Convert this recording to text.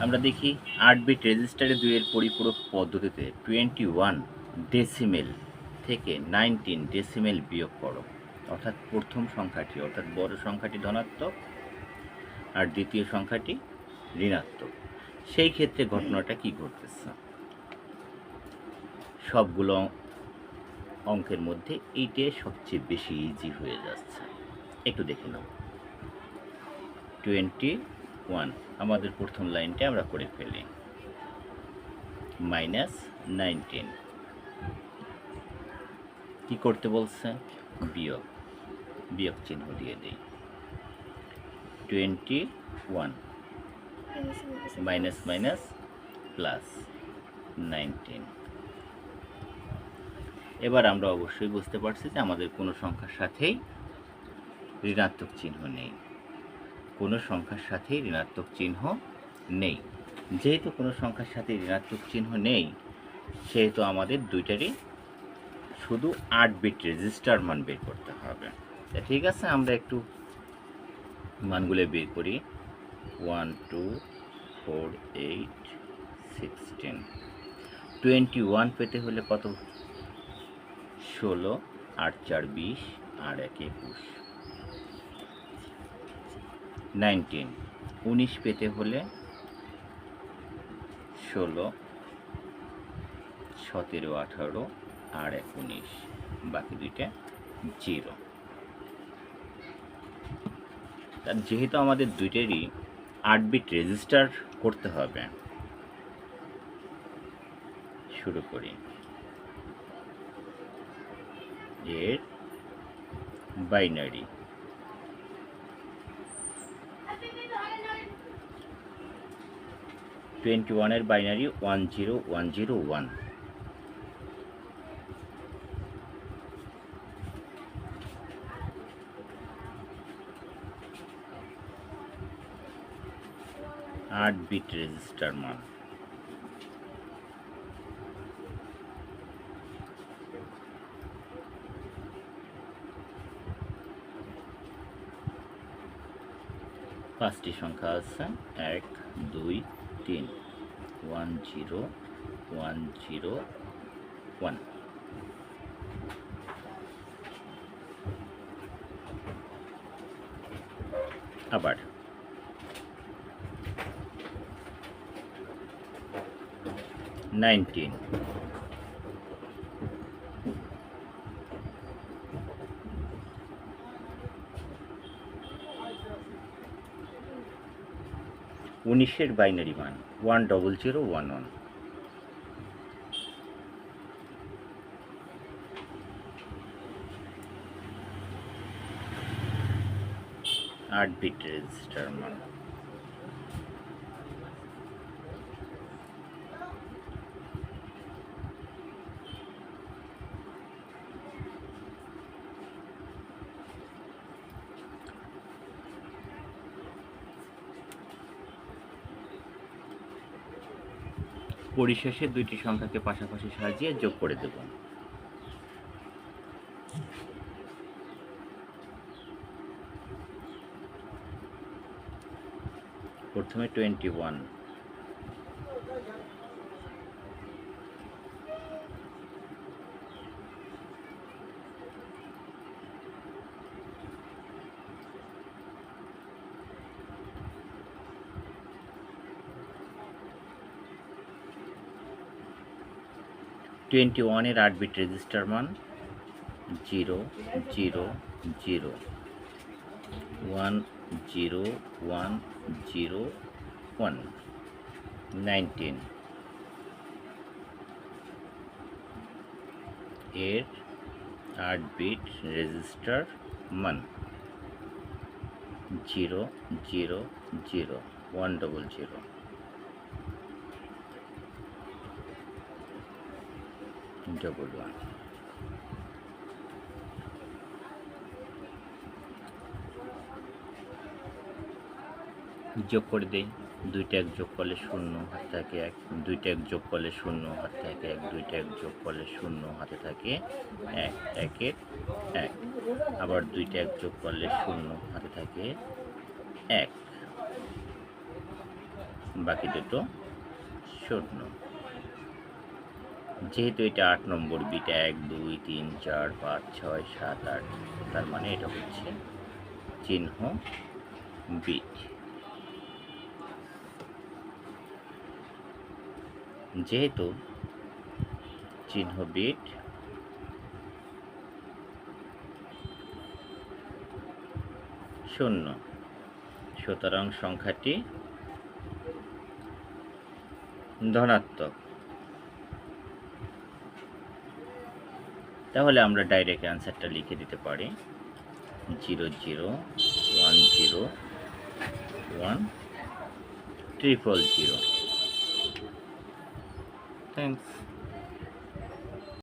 আমরা দেখি আট বিট রেজিস্টারে দুইয়ের পরিপূরক পদ্ধতিতে টোয়েন্টি ওয়ান ডেসিমেল থেকে নাইনটিন ডেসিমেল বিয়োগ করো। অর্থাৎ প্রথম সংখ্যাটি, অর্থাৎ বড় সংখ্যাটি ধনাত্মক আর দ্বিতীয় সংখ্যাটি ঋণাত্মক। সেই ক্ষেত্রে ঘটনাটা কি ঘটতেছে? সবগুলো অঙ্কের মধ্যে এইটাই সবচেয়ে বেশি ইজি হয়ে যাচ্ছে। একটু দেখে নাও। টোয়েন্টি ওয়ান আমাদের প্রথম লাইনটা আমরা করে ফেলি। মাইনাস নাইনটিন কি করতে বলছে? বিয়োগ। বিয়োগ চিহ্ন দিয়ে দিই। Twenty one minus minus plus nineteen এবার আমরা অবশ্যই বুঝতে পারছি যে আমাদের কোনো সংখ্যার সাথেই ঋণাত্মক চিহ্ন নেই। কোনো সংখ্যার সাথেই ঋণাত্মক চিহ্ন নেই। যেহেতু কোনো সংখ্যার সাথে ঋণাত্মক চিহ্ন নেই, সেহেতু আমাদের দুইটারই শুধু আট বিট রেজিস্টার মান বের করতে হবে। তা ঠিক আছে, আমরা একটু মানগুলো বের করি। One, two, four, eight sixteen twenty one পেতে হলে কত? ষোলো, আট, চার, বিশ, আর এক, একুশ। নাইনটিন। উনিশ পেতে হলে ষোলো, সতেরো, আঠারো আর এক উনিশ। বাকি দুইটা জিরো। তার যেহেতু আমাদের দুইটারই আট বিট রেজিস্টার করতে হবে, শুরু করি। এর বাইনারি। টোয়েন্টি ওয়ানের binary one zero one zero one. আট বিট রেজিস্টার মান পাঁচটি সংখ্যা আছে, এক, দুই তিন one zero one zero one আবার। নাইনটিন উনিশের বাইনারি মান one double zero one one আট বিট রেজিস্টার মান। পরিশেষে দুইটি সংখ্যাকে পাশাপাশি সাজিয়ে যোগ করে দেব। প্রথমে টোয়েন্টি ওয়ান টোয়েন্টি ওয়ানের আট বিট রেজিস্টার মান zero zero zero one zero one zero one nineteen এর আট বিট রেজিস্টার মান zero zero zero one double zero double one যোগ করে দেই। দুইটা এক যোগ করলে শূন্য, হাতে থাকে এক। দুইটা এক যোগ করলে শূন্য, হাতে থাকে এক। দুইটা এক যোগ করলে শূন্য, হাতে থাকে এক। একের এক। আবার দুইটা এক যোগ করলে শূন্য, হাতে থাকে এক। বাকি দুটো শূন্য। যেহেতু এটা আট নম্বর বিট, এক, দুই, তিন, চার, পাঁচ, ছয়, সাত, আট, তার মানে এটা হচ্ছে চিহ্ন বিট। যেহেতু চিহ্ন বিট, শূন্য, সুতরাং সংখ্যাটি ধনাত্মক। তাহলে আমরা ডাইরেক্ট অ্যান্সারটা লিখে দিতে পারি। Zero zero one zero one triple zero thanks